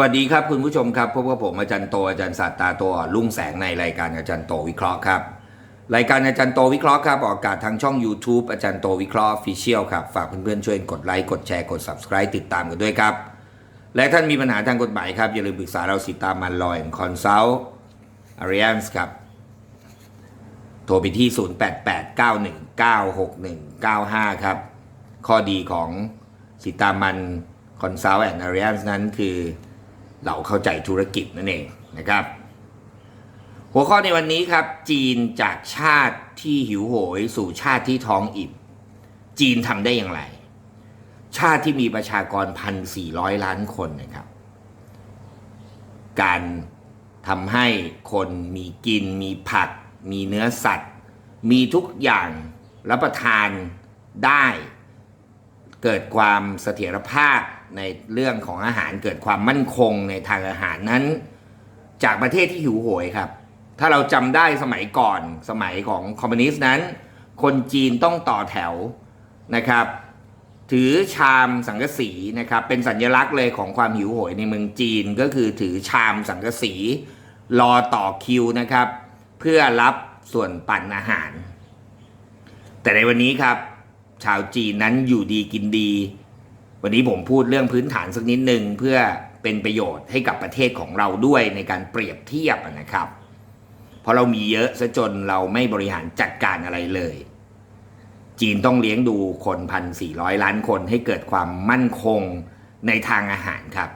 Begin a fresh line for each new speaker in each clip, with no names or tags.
วัสดีครับคุณผู้ชมครับพบกับผมอาจารย์โตอาจารย์สัตตาตอ่อนลุ่งแสงในรายการอาจารย์โตวิเคราะห์ครับรายการอาจารย์โตวิเคราะห์ครับออกอากาศทางช่อง YouTube อาจารย์โตวิเคราะห์ Official ครับฝากเพื่อนๆช่วยกดไลค์กดแชร์กด Subscribe ติดตามกันด้วยครับ และท่านมีปัญหาทางกฎหมายครับอย่าลืมปรึกษาเราสิตามันลอยคอนซัลท์อาริอันส์ครับโทรไปที่ 0889196195 ครับ ข้อดีของสิตามันคอนซัลท์แอนด์อาริอันส์นั้นคือ เราเข้าใจธุรกิจนั่นเองนะครับ หัวข้อในวันนี้ครับ จีนจากชาติที่หิวโหย สู่ชาติที่ท้องอิ่มจีนทำได้อย่างไร ชาติที่มีประชากรพันสี่ร้อยล้านคนนะครับ การทำให้คนมีกิน มีผัก มีเนื้อสัตว์ มีทุกอย่างรับประทานได้ เกิดความเสถียรภาพในเรื่องของอาหารเกิดความมั่นคงในทางอาหารนั้น จากประเทศที่หิวโหยครับ ถ้าเราจำได้สมัยก่อนสมัยของคอมมิวนิสต์นั้น คนจีนต้องต่อแถวนะครับ ถือชามสังกะสีนะครับ เป็นสัญลักษณ์เลยของความหิวโหยในเมืองจีนก็คือถือชามสังกะสี รอต่อคิวนะครับ เพื่อรับส่วนปั่นอาหาร แต่ในวันนี้ครับ ชาวจีนนั้นอยู่ดีกินดี วันนี้ผมพูดเรื่องพื้นฐานสักนิดหนึ่งเพื่อเป็นประโยชน์ให้กับประเทศของเราด้วยในการเปรียบเทียบนะครับ เพราะเรามีเยอะซะจนเราไม่บริหารจัดการอะไรเลย จีนต้องเลี้ยงดูคนพันสี่ร้อยล้านคนให้เกิดความมั่นคงในทางอาหารครับ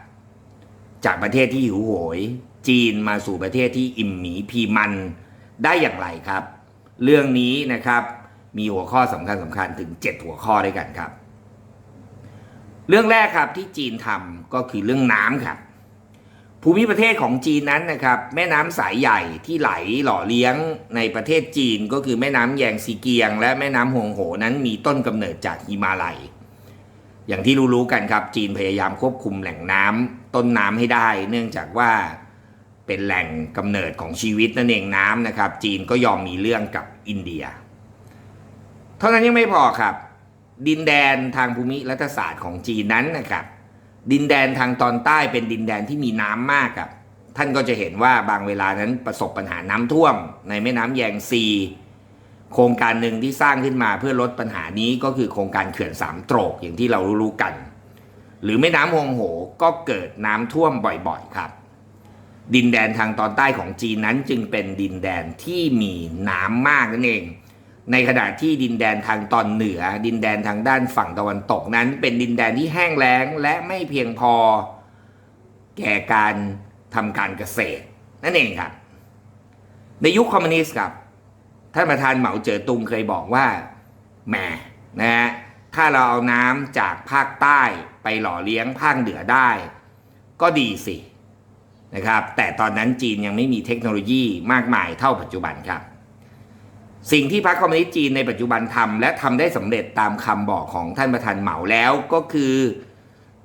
จากประเทศที่หิวโหย จีนมาสู่ประเทศที่อิ่มหมีพีมันได้อย่างไรครับ เรื่องนี้นะครับ มีหัวข้อสำคัญสำคัญถึง 7 หัวข้อด้วยกันครับ เรื่องแรกครับที่จีนทำก็คือเรื่องน้ำครับภูมิประเทศของจีนนั้นนะครับ แม่น้ำสายใหญ่ที่ไหลหล่อเลี้ยงในประเทศจีนก็คือแม่น้ำแยงซีเกียง และแม่น้ำฮงโหนั้นมีต้นกำเนิดจากฮิมาลัย อย่างที่รู้ๆกันครับ จีนพยายามควบคุมแหล่งน้ำต้นน้ำให้ได้ เนื่องจากว่าเป็นแหล่งกำเนิดของชีวิตนั่นเองน้ำนะครับ จีนก็ยอมมีเรื่องกับอินเดีย เท่านั้นยังไม่พอครับ ดินแดนทางภูมิรัฐศาสตร์ของจีนนั้นนะครับ ดินแดนทางตอนใต้เป็นดินแดนที่มีน้ำมากครับ ท่านก็จะเห็นว่าบางเวลานั้นประสบปัญหาน้ำท่วม ในแม่น้ำแยงซี โครงการหนึ่งที่สร้างขึ้นมาเพื่อลดปัญหานี้ก็คือโครงการเขื่อนสามโตรกอย่างที่เรารู้ๆกัน หรือแม่น้ำฮงโหก็เกิดน้ำท่วมบ่อยๆครับดินแดนทางตอนใต้ของจีนนั้นจึงเป็นดินแดนที่มีน้ำมากนั่นเอง ในขณะที่ดินแดนทางตอนเหนือ ดินแดนทางด้านฝั่งตะวันตกนั้น เป็นดินแดนที่แห้งแล้งและไม่เพียงพอ แก่การทำการเกษตร นั่นเองครับ ในยุคคอมมิวนิสต์ครับท่านประธานเหมาเจ๋อตุงเคยบอกว่าแหมนะฮะถ้าเราเอาน้ำจากภาคใต้ไปหล่อเลี้ยงภาคเหนือได้ ก็ดีสินะครับ แต่ตอนนั้นจีนยังไม่มีเทคโนโลยีมากมายเท่าปัจจุบันครับ สิ่งที่พรรคคอมมิวนิสต์จีนในปัจจุบันทำและทำได้สำเร็จตามคำบอกของท่านประธานเหมาแล้วก็คือ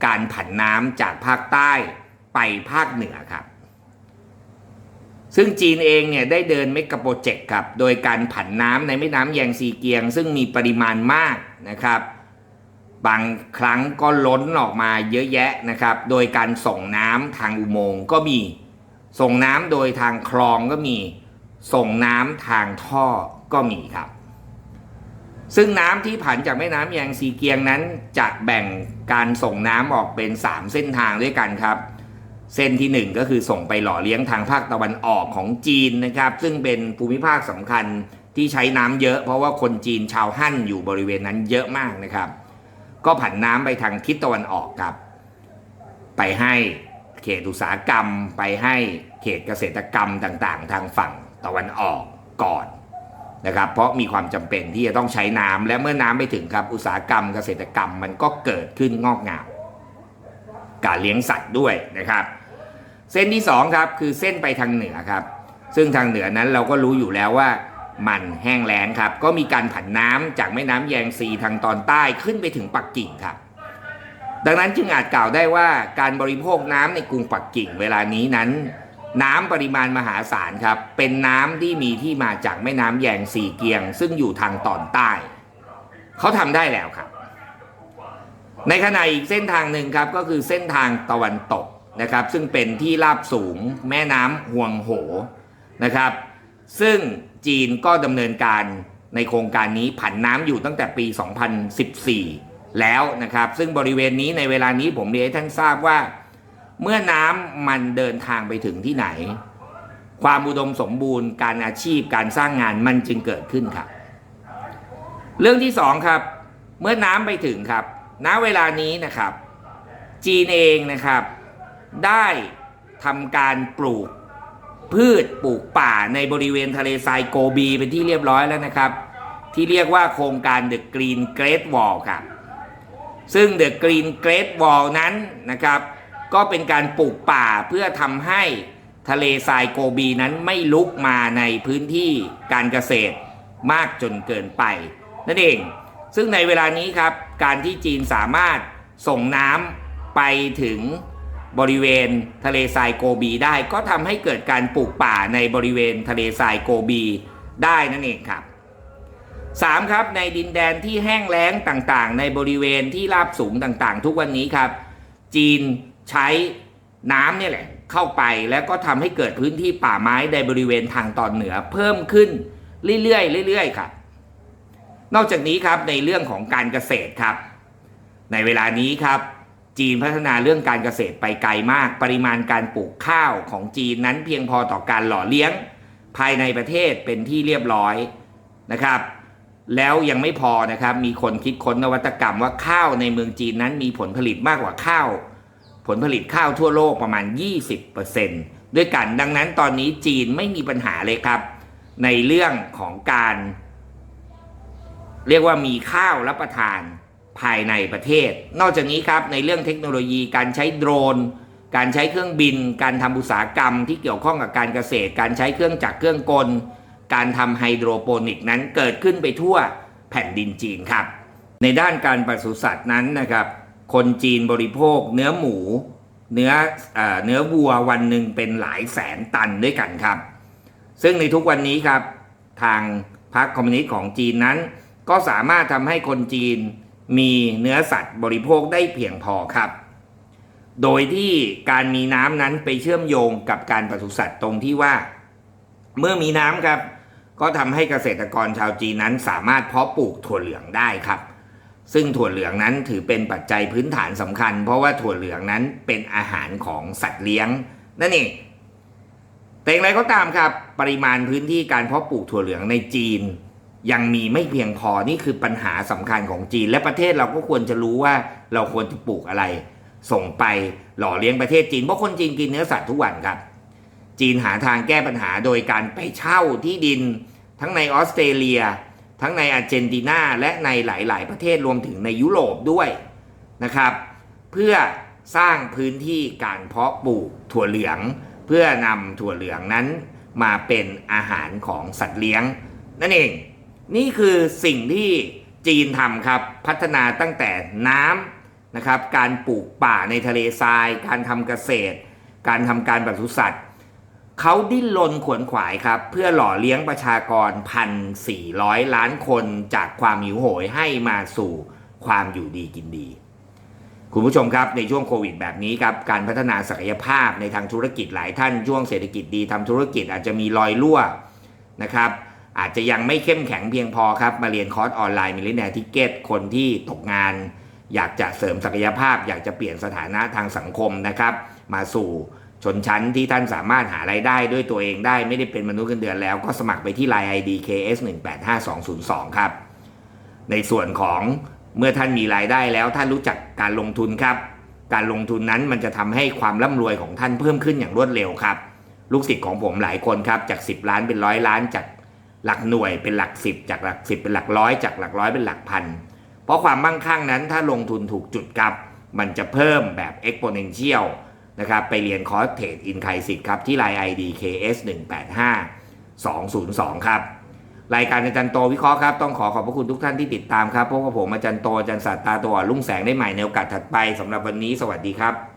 การผันน้ำจากภาคใต้ไปภาคเหนือครับ ซึ่งจีนเองเนี่ยได้เดินเมกะโปรเจกต์ครับ โดยการผันน้ำในแม่น้ำแยงซีเกียง ซึ่งมีปริมาณมากนะครับ บางครั้งก็ล้นออกมาเยอะแยะนะครับ โดยการส่งน้ำทางอุโมงค์ก็มีส่งน้ำโดยทางคลองก็มี ส่งน้ำทางท่อก็มีครับ ซึ่งน้ำที่ผ่านจากแม่น้ำแยงซีเกียงนั้นจะแบ่งการส่งน้ำออกเป็น 3 เส้นทางด้วยกันครับ เส้นที่ 1 ก็คือส่งไปหล่อเลี้ยงทางภาคตะวันออกของจีนนะครับ ซึ่งเป็นภูมิภาคสำคัญที่ใช้น้ำเยอะเพราะว่าคนจีนชาวฮั่นอยู่บริเวณนั้นเยอะมากนะครับ ก็ผันน้ำไปทางทิศตะวันออกครับ ไปให้เขตอุตสาหกรรม ไปให้เขตเกษตรกรรมต่างๆ ทางฝั่ง ตะวันออกก่อนนะครับ เพราะมีความจำเป็นที่จะต้องใช้น้ำและเมื่อน้ำไม่ถึงครับอุตสาหกรรมเกษตรกรรมมันก็เกิดขึ้นงอกงามการเลี้ยงสัตว์ด้วยนะครับ เส้นที่2ครับคือเส้นไปทางเหนือครับ ซึ่งทางเหนือนั้นเราก็รู้อยู่แล้วว่ามันแห้งแล้งครับ ก็มีการผันน้ำจากแม่น้ำแยงซีทางตอนใต้ขึ้นไปถึงปักกิ่งครับดังนั้นจึงอาจกล่าวได้ว่าการบริโภคน้ำในกรุงปักกิ่งเวลานี้นั้น น้ำปริมาณมหาศาลครับ เป็นน้ำที่มีที่มาจากแม่น้ำแยงซีเกียง ซึ่งอยู่ทางตอนใต้ เขาทำได้แล้วครับ ในขณะอีกเส้นทางหนึ่งครับก็คือเส้นทางตะวันตกนะครับ ซึ่งเป็นที่ราบสูงแม่น้ำห่วงโหนะครับ ซึ่งจีนก็ดำเนินการในโครงการนี้ผันน้ำอยู่ตั้งแต่ปี 2014 แล้วนะครับ ซึ่งบริเวณนี้ในเวลานี้ผมเรียนให้ท่านทราบว่า เมื่อน้ำมันเดินทางไปถึงที่ไหน ความอุดมสมบูรณ์การอาชีพการสร้างงานมันจึงเกิดขึ้นครับ เรื่องที่สองครับ เมื่อน้ำไปถึงครับ ณเวลานี้นะครับ จีนเองนะครับ ได้ทำการปลูกพืชปลูกป่าในบริเวณทะเลทรายโกบีเป็นที่เรียบร้อยแล้วนะครับ ที่เรียกว่าโครงการ The Green Great Wall ครับซึ่ง The Green Great Wall นั้นนะครับ ก็เป็นการปลูกป่าเพื่อทำให้ทะเลทรายโกบีนั้นไม่ลุกมาในพื้นที่การเกษตรมากจนเกินไป นั่นเอง ซึ่งในเวลานี้ครับ การที่จีนสามารถส่งน้ำไปถึงบริเวณทะเลทรายโกบีได้ ก็ทำให้เกิดการปลูกป่าในบริเวณทะเลทรายโกบีได้นั่นเองครับ 3. ครับในดินแดนที่แห้งแล้งต่างๆ ในบริเวณที่ราบสูงต่างๆ ทุกวันนี้ครับ จีน ใช้น้ำเนี่ยแหละเข้าไปแล้วก็ทำให้เกิดพื้นที่ป่าไม้ในบริเวณทางตอนเหนือ เพิ่มขึ้นเรื่อยๆเรื่อยๆครับนอกจากนี้ครับในเรื่องของการเกษตรครับ ในเวลานี้ครับ จีนพัฒนาเรื่องการเกษตรไปไกลมาก ปริมาณการปลูกข้าวของจีนนั้นเพียงพอต่อการหล่อเลี้ยง ภายในประเทศเป็นที่เรียบร้อยนะครับ แล้วยังไม่พอนะครับ มีคนคิดค้นนวัตกรรมว่าข้าวในเมืองจีนนั้นมีผลผลิตมากกว่าข้าว ผลผลิตข้าวทั่วโลกประมาณ 20%ด้วยกันดังนั้นตอนนี้จีนไม่มีปัญหาเลยครับ ในเรื่องของการ เรียกว่ามีข้าวรับประทานภายในประเทศ นอกจากนี้ครับในเรื่องเทคโนโลยีการใช้โดรน การใช้เครื่องบิน การทำอุตสาหกรรมที่เกี่ยวข้องกับการเกษตร การใช้เครื่องจักรเครื่องกล การทำไฮโดรโปนิกนั้นเกิดขึ้นไปทั่วแผ่นดินจีนครับ ในด้านการปศุสัตว์นั้นนะครับ คนจีนบริโภคเนื้อหมู เนื้อเออเนื้อวัววันหนึ่งเป็นหลายแสนตันด้วยกันครับ ซึ่งในทุกวันนี้ครับ ทางพรรคคอมมิวนิสต์ของจีนนั้น ก็สามารถทำให้คนจีนมีเนื้อสัตว์บริโภคได้เพียงพอครับ โดยที่การมีน้ำนั้นไปเชื่อมโยงกับการปศุสัตว์ตรงที่ว่า เมื่อมีน้ำครับ ก็ทำให้เกษตรกรชาวจีนนั้นสามารถเพาะปลูกถั่วเหลืองได้ครับ ซึ่งถั่วเหลืองนั้นถือเป็นปัจจัยพื้นฐานสำคัญ เพราะว่าถั่วเหลืองนั้นเป็นอาหารของสัตว์เลี้ยงนั่นเองแต่อย่างไรก็ตามครับ ปริมาณพื้นที่การเพาะปลูกถั่วเหลืองในจีน ยังมีไม่เพียงพอนี่คือปัญหาสำคัญของจีน และประเทศเราก็ควรจะรู้ว่าเราควรจะปลูกอะไร ส่งไปหล่อเลี้ยงประเทศจีนเพราะคนจีนกินเนื้อสัตว์ทุกวันครับ จีนหาทางแก้ปัญหาโดยการไปเช่าที่ดิน ทั้งในออสเตรเลีย ทั้งในอาร์เจนตินาและในหลาย ๆ ประเทศรวมถึงในยุโรปด้วยนะครับ เพื่อสร้างพื้นที่การเพาะปลูกถั่วเหลือง เพื่อนำถั่วเหลืองนั้นมาเป็นอาหารของสัตว์เลี้ยง นั่นเอง นี่คือสิ่งที่จีนทำครับพัฒนาตั้งแต่น้ำนะครับ การปลูกป่าในทะเลทราย การทำเกษตร การทำการปศุสัตว์ เขาดิ้นรนขวนขวายครับ เพื่อหล่อเลี้ยงประชากร 1,400 ล้านคนจากความหิวโหยให้มาสู่ความอยู่ดีกินดี คุณผู้ชมครับในช่วงโควิดแบบนี้ครับการพัฒนาศักยภาพในทางธุรกิจหลายท่านช่วงเศรษฐกิจดีทำธุรกิจอาจจะมีรอยรั่วนะครับอาจจะยังไม่เข้มแข็งเพียงพอครับ มาเรียนคอร์สออนไลน์มิลเลนเนียทิเก็ตคนที่ตกงาน อยากจะเสริมศักยภาพ อยากจะเปลี่ยนสถานะทางสังคมนะครับ มาสู่ ชนชั้นที่ท่านสามารถหารายได้ด้วยตัวเองได้ไม่ได้เป็นมนุษย์เงินเดือนแล้วก็สมัครไปที่ Line ID KS 1 8 5 2 0 2 ครับ ในส่วนของเมื่อท่านมีรายได้แล้วท่านรู้จักการลงทุนครับ การลงทุนนั้นมันจะทำให้ความร่ำรวยของท่านเพิ่มขึ้นอย่างรวดเร็วครับ ลูกศิษย์ของผมหลายคนครับจาก 10 ล้านเป็นร้อยล้าน จากหลักหน่วยเป็นหลัก 10 จากหลัก 10 เป็นหลักร้อยจากหลักร้อยเป็นหลักพันเพราะความมั่งคั่งนั้นถ้าลงทุนถูกจุดครับ มันจะเพิ่มแบบ exponential นะครับไปเรียนคอร์สเทรดอินไคสิครับที่ไลน์ ID KS 1 8 5 2 0 2 ครับ รายการอาจารย์โตวิเคราะห์ครับ ต้องขอขอบพระคุณทุกท่านที่ติดตามครับพบกับผมอาจารย์โตอาจารย์ศาสตราตัวรุ่งแสงได้ใหม่ในโอกาสถัดไปสำหรับวันนี้สวัสดีครับ